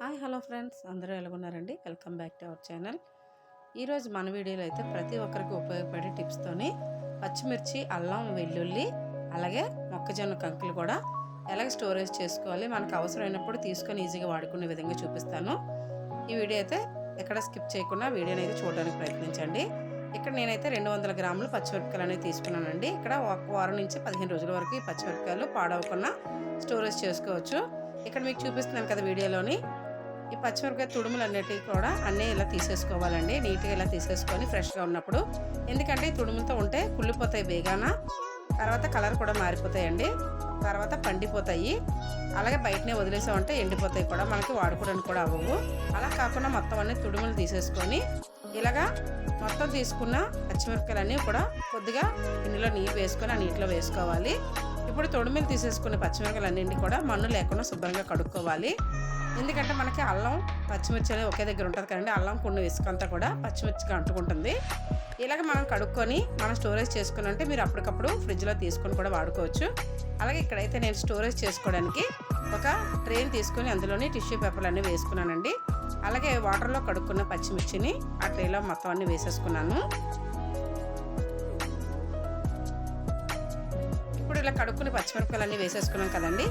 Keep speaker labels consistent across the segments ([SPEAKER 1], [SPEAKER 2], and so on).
[SPEAKER 1] Hi hello friends. అందరూ ఎలాగున్నారండి? Welcome back to our channel. ఈరోజు మన వీడియోలో అయితే ప్రతి ఒక్కరికి ఉపయోగపడే టిప్స్తోని పచ్చిమిర్చి అల్లం వెల్లుల్లి అలాగే మొక్కజొన్న కంకులు కూడా ఎలాగ స్టోరేజ్ చేసుకోవాలి మనకు అవసరమైనప్పుడు తీసుకొని ఈజీగా వాడుకునే విధంగా చూపిస్తాను. ఈ వీడియో అయితే ఎక్కడ స్కిప్ చేయకుండా వీడియోని అయితే చూడడానికి ప్రయత్నించండి. ఇక్కడ నేనైతే రెండు వందల గ్రాములు పచ్చిమిరపకాయలు అనేవి తీసుకున్నానండి. ఇక్కడ ఒక వారం నుంచి పదిహేను రోజుల వరకు ఈ పచ్చిమిరపకాయలు పాడవకుండా స్టోరేజ్ చేసుకోవచ్చు. ఇక్కడ మీకు చూపిస్తున్నాను కదా వీడియోలోని ఈ పచ్చిమిరపకాయ తుడుములు అన్నిటివి కూడా అన్నీ ఇలా తీసేసుకోవాలండి. నీట్గా ఇలా తీసేసుకొని ఫ్రెష్గా ఉన్నప్పుడు. ఎందుకంటే తుడుములతో ఉంటే కుళ్ళిపోతాయి వేగాన. తర్వాత కలర్ కూడా మారిపోతాయండి. తర్వాత పండిపోతాయి. అలాగే బయటనే వదిలేసామంటే ఎండిపోతాయి కూడా. మనకి వాడుకోవడానికి కూడా అవ్వవు. అలా కాకుండా మొత్తం అన్ని తుడుములు తీసేసుకొని ఇలాగా మొత్తం తీసుకున్న పచ్చిమిరపకాయలన్నీ కూడా కొద్దిగా గిన్నెలో నీళ్ళు వేసుకొని ఆ నీటిలో వేసుకోవాలి. ఇప్పుడు తొడుమిలు తీసేసుకున్న పచ్చిమిరపకాయలు అన్నింటి కూడా మన్ను లేకుండా శుభ్రంగా కడుక్కోవాలి. ఎందుకంటే మనకి అల్లం పచ్చిమిర్చి అనేది ఒకే దగ్గర ఉంటుంది కదండి. అల్లం కొన్ని ఇసుకంతా కూడా పచ్చిమిర్చిగా అంటుకుంటుంది. ఇలాగ మనం కడుక్కొని మనం స్టోరేజ్ చేసుకుని అంటే మీరు అప్పటికప్పుడు ఫ్రిడ్జ్లో తీసుకొని కూడా వాడుకోవచ్చు. అలాగే ఇక్కడైతే నేను స్టోరేజ్ చేసుకోవడానికి ఒక ట్రైన్ తీసుకొని అందులోని టిష్యూ పేపర్లు అన్నీ వేసుకున్నానండి. అలాగే వాటర్లో కడుక్కున్న పచ్చిమిర్చిని ఆ ట్రైలో మొత్తం అన్నీ వేసేసుకున్నాను. ఇలా కడుక్కుని పచ్చిమిరపకాయలన్నీ వేసేసుకున్నాం కదండి.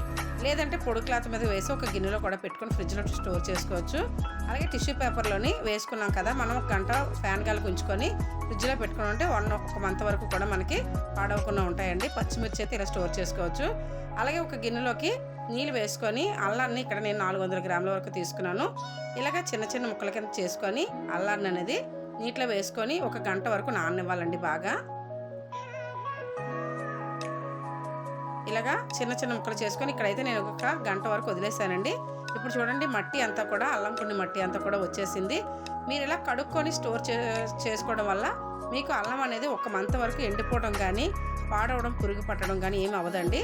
[SPEAKER 1] లేదంటే పొడి క్లాత్ మీద వేసి ఒక గిన్నెలో కూడా పెట్టుకుని ఫ్రిడ్జ్లో స్టోర్ చేసుకోవచ్చు. అలాగే టిష్యూ పేపర్లోని వేసుకున్నాం కదా మనం ఒక గంట ఫ్యాన్ గాలికి ఉంచుకొని ఫ్రిడ్జ్లో పెట్టుకుని ఉంటే వన్ ఒక మంత్ వరకు కూడా మనకి పాడవకుండా ఉంటాయండి. పచ్చిమిర్చి అయితే ఇలా స్టోర్ చేసుకోవచ్చు. అలాగే ఒక గిన్నెలోకి నీళ్ళు వేసుకొని అల్లాన్ని ఇక్కడ నేను నాలుగు వందల గ్రాముల వరకు తీసుకున్నాను. ఇలాగ చిన్న చిన్న ముక్కల కింద చేసుకొని అల్లాన్ని అనేది నీటిలో వేసుకొని ఒక గంట వరకు నాననివ్వాలండి బాగా. ఇలాగా చిన్న చిన్న ముక్కలు చేసుకొని ఇక్కడైతే నేను ఒక గంట వరకు వదిలేసానండి. ఇప్పుడు చూడండి మట్టి అంతా కూడా అల్లం కొన్ని మట్టి అంతా కూడా వచ్చేసింది. మీరు ఇలా కడుక్కొని స్టోర్ చే చేసుకోవడం వల్ల మీకు అల్లం అనేది ఒక మంత్ వరకు ఎండిపోవడం కానీ పాడవడం పురుగు పట్టడం కానీ ఏమి అవ్వదండి.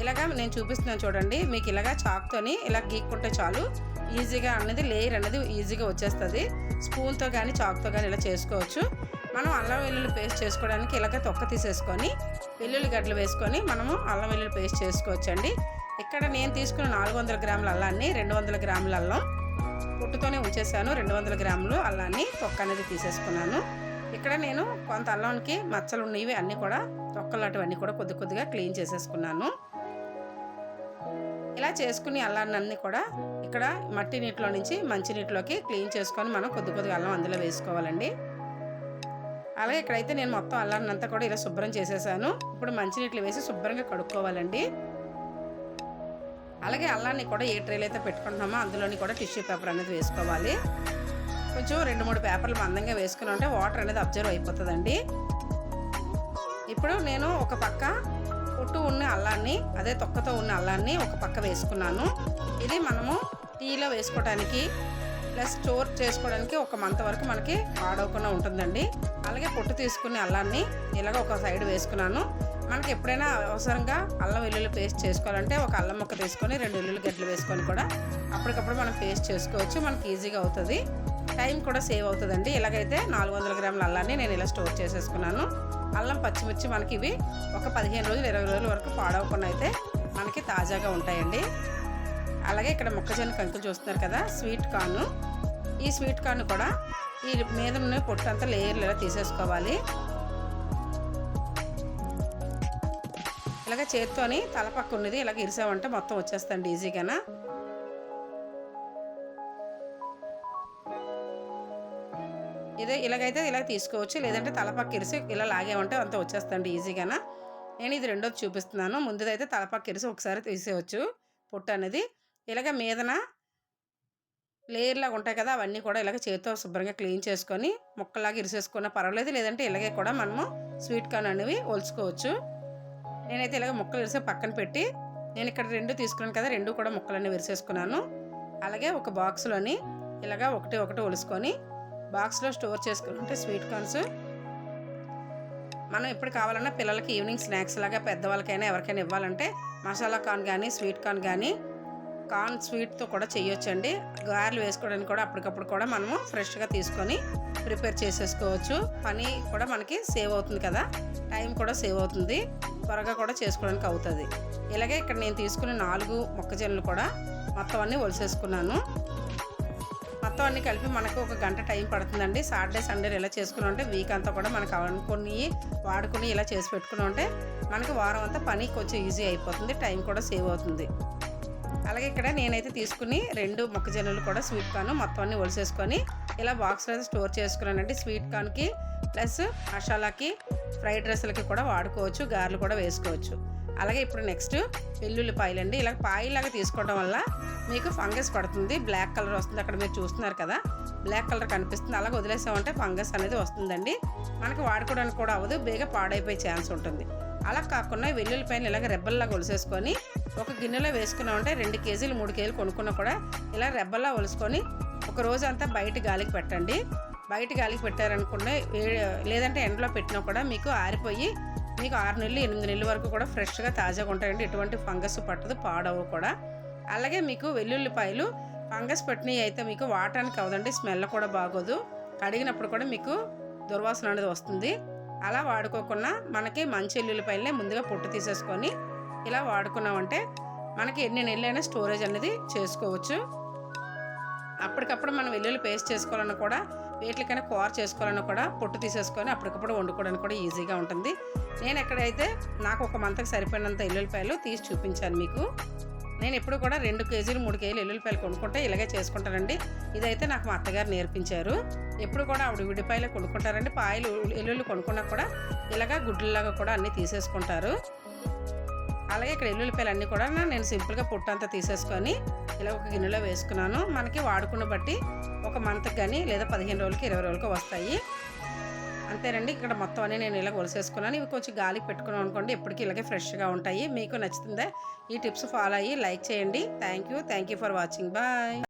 [SPEAKER 1] ఇలాగా నేను చూపిస్తున్నాను చూడండి మీకు ఇలాగా చాక్తోని ఇలా గీక్కుంటే చాలు. ఈజీగా అనేది లేయర్ అనేది ఈజీగా వచ్చేస్తుంది. స్పూన్తో కానీ చాక్తో కానీ ఇలా చేసుకోవచ్చు. మనం అల్లం వెల్లుల్లి పేస్ట్ చేసుకోవడానికి ఇలాగ తొక్క తీసేసుకొని వెల్లుల్లి గడ్డలు వేసుకొని మనము అల్లం వెల్లుల్లి పేస్ట్ చేసుకోవచ్చండి. ఇక్కడ నేను తీసుకున్న నాలుగు వందల గ్రాముల అల్లాన్ని రెండు వందల గ్రాముల అల్లం పుట్టుతోనే ఉంచేసాను. రెండు వందల గ్రాములు అల్లాన్ని తొక్క అనేది తీసేసుకున్నాను. ఇక్కడ నేను కొంత అల్లంకి మచ్చలు ఉన్నవి అన్నీ కూడా తొక్కలాంటివన్నీ కూడా కొద్ది కొద్దిగా క్లీన్ చేసేసుకున్నాను. ఇలా చేసుకుని అల్లాన్ని అన్నీ కూడా ఇక్కడ మట్టి నీటిలో నుంచి మంచి నీటిలోకి క్లీన్ చేసుకొని మనం కొద్ది కొద్దిగా అల్లం అందులో వేసుకోవాలండి. అలాగే ఇక్కడైతే నేను మొత్తం అల్లాన్ని అంతా కూడా ఇలా శుభ్రం చేసేసాను. ఇప్పుడు మంచినీళ్ళు వేసి శుభ్రంగా కడుక్కోవాలండి. అలాగే అల్లాన్ని కూడా ఏ ట్రేలు అయితే పెట్టుకుంటున్నామో అందులోని కూడా టిష్యూ పేపర్ అనేది వేసుకోవాలి. కొంచెం రెండు మూడు పేపర్లు మందంగా వేసుకుని ఉంటే వాటర్ అనేది అబ్జర్వ్ అయిపోతుందండి. ఇప్పుడు నేను ఒక పక్క పుట్టు ఉన్న అల్లాన్ని అదే తొక్కతో ఉన్న అల్లాన్ని ఒక పక్క వేసుకున్నాను. ఇది మనము టీలో వేసుకోవడానికి ప్లస్ స్టోర్ చేసుకోవడానికి ఒక మంత్ వరకు మనకి పాడవకుండా ఉంటుందండి. అలాగే పొట్టు తీసుకుని అల్లాన్ని ఇలాగ ఒక సైడ్ వేసుకున్నాను. మనకి ఎప్పుడైనా అవసరంగా అల్లం వెల్లుల్లి పేస్ట్ చేసుకోవాలంటే ఒక అల్లం ముక్క తీసుకొని రెండు వెల్లుల్లి గడ్డలు వేసుకొని కూడా అప్పటికప్పుడు మనం పేస్ట్ చేసుకోవచ్చు. మనకి ఈజీగా అవుతుంది. టైం కూడా సేవ్ అవుతుందండి. ఇలాగైతే నాలుగు వందల గ్రాముల అల్లాన్ని నేను ఇలా స్టోర్ చేసేసుకున్నాను. అల్లం పచ్చిమిర్చి మనకి ఇవి ఒక పదిహేను రోజులు ఇరవై రోజుల వరకు పాడవకుండా అయితే మనకి తాజాగా ఉంటాయండి. అలాగే ఇక్కడ మొక్కజొన్న కంకులు చూస్తున్నారు కదా స్వీట్ కార్న్. ఈ స్వీట్ కార్న్ కూడా ఈ మీద ఉన్న పొట్టు అంతా లేయర్లు తీసేసుకోవాలి. ఇలాగ చేత్తోని తలపక్క ఉన్నది ఇలాగ ఇరిసామంటే మొత్తం వచ్చేస్తాండి ఈజీగానా. ఇదే ఇలాగైతే ఇలా తీసుకోవచ్చు లేదంటే తలపక్క ఇరిసి ఇలా లాగేమంటే అంత వచ్చేస్తాండి ఈజీగానా. నేను ఇది రెండోది చూపిస్తున్నాను ముందుదైతే తలపక్క ఇరిసి ఒకసారి తీసేయచ్చు పొట్టు అనేది. ఇలాగ మీదన లేయర్లాగా ఉంటాయి కదా అవన్నీ కూడా ఇలాగ చేతితో శుభ్రంగా క్లీన్ చేసుకొని ముక్కలాగా ఇరిసేసుకున్నా పర్వాలేదు. లేదంటే ఇలాగే కూడా మనము స్వీట్ కార్న్ అనేవి ఒలుచుకోవచ్చు. నేనైతే ఇలాగ ముక్కలు ఇరిసే పక్కన పెట్టి నేను ఇక్కడ రెండు తీసుకున్నాను కదా రెండు కూడా ముక్కలన్నీ విరిసేసుకున్నాను. అలాగే ఒక బాక్స్లోని ఇలాగ ఒకటి ఒకటి ఒలుసుకొని బాక్స్లో స్టోర్ చేసుకుంటే స్వీట్ కార్న్స్. మనం ఎప్పుడు కావాలన్నా పిల్లలకి ఈవినింగ్ స్నాక్స్ లాగా పెద్దవాళ్ళకైనా ఎవరికైనా ఇవ్వాలంటే మసాలా కార్న్ కానీ స్వీట్ కార్న్ కానీ కార్న్ స్వీట్తో కూడా చేయొచ్చండి గారెలు వేసుకోవడానికి కూడా అప్పటికప్పుడు కూడా మనము ఫ్రెష్గా తీసుకొని ప్రిపేర్ చేసేసుకోవచ్చు. పని కూడా మనకి సేవ్ అవుతుంది కదా. టైం కూడా సేవ్ అవుతుంది. త్వరగా కూడా చేసుకోవడానికి అవుతుంది. ఇలాగే ఇక్కడ నేను తీసుకున్న నాలుగు మొక్కజొన్నలు కూడా మొత్తం అన్నీ ఒలిసేసుకున్నాను. మొత్తం అన్ని కలిపి మనకు ఒక గంట టైం పడుతుందండి. సాటర్డే సండే ఇలా చేసుకుని ఉంటే వీక్ అంతా కూడా మనకు అనుకుని వాడుకుని ఇలా చేసి పెట్టుకుని ఉంటే మనకు వారం అంతా పని కొంచెం ఈజీ అయిపోతుంది. టైం కూడా సేవ్ అవుతుంది. అలాగే ఇక్కడ నేనైతే తీసుకుని రెండు మొక్కజొన్నలు కూడా స్వీట్ కార్న్ మొత్తం అన్ని ఒలిసేసుకొని ఇలా బాక్స్లో అయితే స్టోర్ చేసుకున్నానండి. స్వీట్ కార్న్కి ప్లస్ మసాలాకి ఫ్రైడ్ రైస్లకి కూడా వాడుకోవచ్చు గారెలు కూడా వేసుకోవచ్చు. అలాగే ఇప్పుడు నెక్స్ట్ వెల్లుల్లిపాయలు అండి ఇలా పాయలాగా తీసుకోవడం వల్ల మీకు ఫంగస్ పడుతుంది. బ్లాక్ కలర్ వస్తుంది. అక్కడ మీరు చూస్తున్నారు కదా బ్లాక్ కలర్ కనిపిస్తుంది. అలాగే వదిలేసామంటే ఫంగస్ అనేది వస్తుందండి. మనకు వాడుకోవడానికి కూడా అవ్వదు. బేగా పాడైపోయే ఛాన్స్ ఉంటుంది. అలా కాకుండా వెల్లుల్లి వెల్లుల్లిపాయలు ఇలాగ రెబ్బల్లాగా ఒలిసేసుకొని ఒక గిన్నెలో వేసుకున్నామంటే రెండు కేజీలు మూడు కేజీలు కొనుక్కున్నా కూడా ఇలా రెబ్బల్లా ఒలుసుకొని ఒక రోజు అంతా బయట గాలికి పెట్టండి. బయట గాలికి పెట్టారనుకుంటే లేదంటే ఎండలో పెట్టినా కూడా మీకు ఆరిపోయి మీకు ఆరు నెలలు ఎనిమిది నెలల వరకు కూడా ఫ్రెష్గా తాజాగా ఉంటాయండి. ఎటువంటి ఫంగస్ పట్టదు పాడవు కూడా. అలాగే మీకు వెల్లుల్లిపాయలు ఫంగస్ పట్టినవి అయితే మీకు వాటానికి అవదండి స్మెల్ కూడా బాగోదు. కడిగినప్పుడు కూడా మీకు దుర్వాసన అనేది వస్తుంది. అలా వాడుకోకుండా మనకి మంచి ఎల్లుల్లిపాయలనే ముందుగా పొట్టు తీసేసుకొని ఇలా వాడుకున్నామంటే మనకి ఎన్ని నెలలైనా స్టోరేజ్ అనేది చేసుకోవచ్చు. అప్పటికప్పుడు మనం వెల్లుల్లి పేస్ట్ చేసుకోవాలన్నా కూడా వేట్లకైనా కూర చేసుకోవాలన్నా కూడా పొట్టు తీసేసుకొని అప్పటికప్పుడు వండుకోవడానికి కూడా ఈజీగా ఉంటుంది. నేను ఎక్కడైతే నాకు ఒక మంతకు సరిపోయినంత ఎల్లుల్లిపాయలు తీసి చూపించాను మీకు. నేను ఎప్పుడు కూడా రెండు కేజీలు మూడు కేజీలు ఎల్లుల్లిపాయలు కొనుక్కుంటే ఇలాగే చేసుకుంటానండి. ఇదైతే నాకు మా అత్తగారు నేర్పించారు. ఎప్పుడు కూడా ఆవిడ విడిపాయలు కొనుక్కుంటారండి. పాయలు ఎల్లుల్లి కొనుక్కున్నా కూడా ఇలాగా గుడ్లలాగా కూడా అన్నీ తీసేసుకుంటారు. అలాగే ఇక్కడ ఎల్లుల్లిపాయలు అన్నీ కూడా నేను సింపుల్గా పొట్టు అంతా తీసేసుకొని ఇలా ఒక గిన్నెలో వేసుకున్నాను. మనకి వాడుకున్న బట్టి ఒక మంత్కి కానీ లేదా పదిహేను రోజులకి ఇరవై రోజులకు వస్తాయి. అంతేనండి. ఇక్కడ మొత్తం అన్నీ నేను ఇలా కొలిసేసుకున్నాను ఇవి కొంచెం గాలికి పెట్టుకున్నాను అనుకోండి ఎప్పటికీ ఇలాగే ఫ్రెష్గా ఉంటాయి. మీకు నచ్చుతుందా? ఈ టిప్స్ ఫాలో అయ్యి లైక్ చేయండి. Thank you. Thank you for watching. Bye.